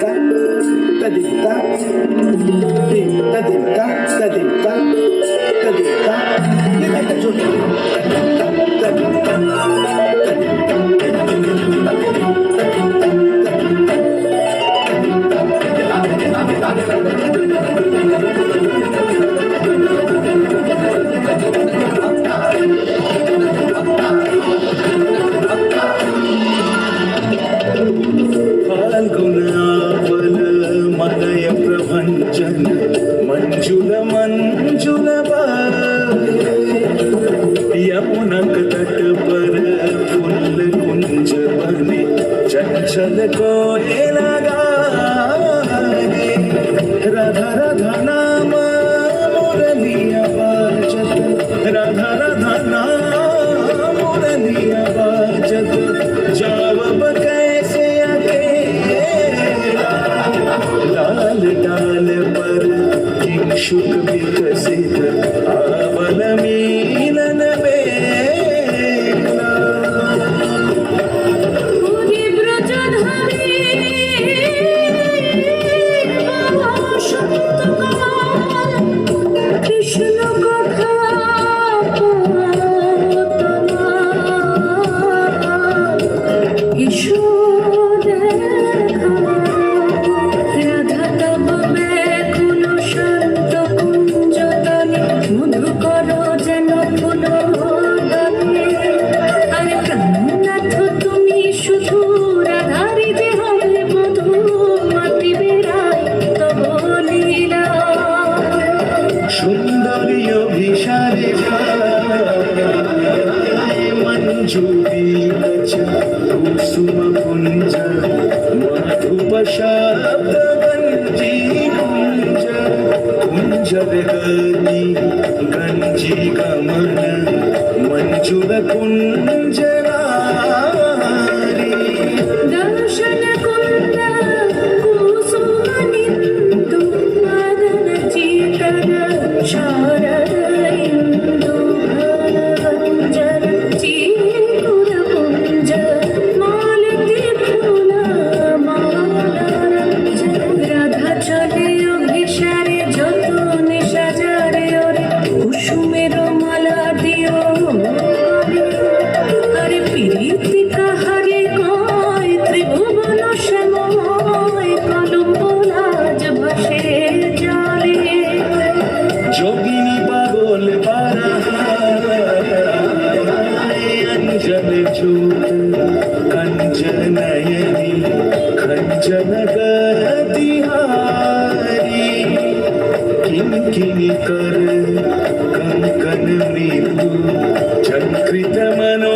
ta Manjul यमुनक तट पर full कुंज बने चञ्चल कोयल गाए। राधा राधा नाम шутка, битая, сита. মঞ্জুরি গচা কুসুম কুঞ্জ মধুপশাবঞ্জি কুঞ্জ কুঞ্জর গনি গঞ্জি গমন মঞ্জুর কুঞ্জ দর্শন কুঞ্জ কুসুম নিন্দু মদন চেতন শরদ ইন্দু जब चूत कंचन नयनी कंचन दिहारी किन किन कर कंकन मृदु चंकृत मनो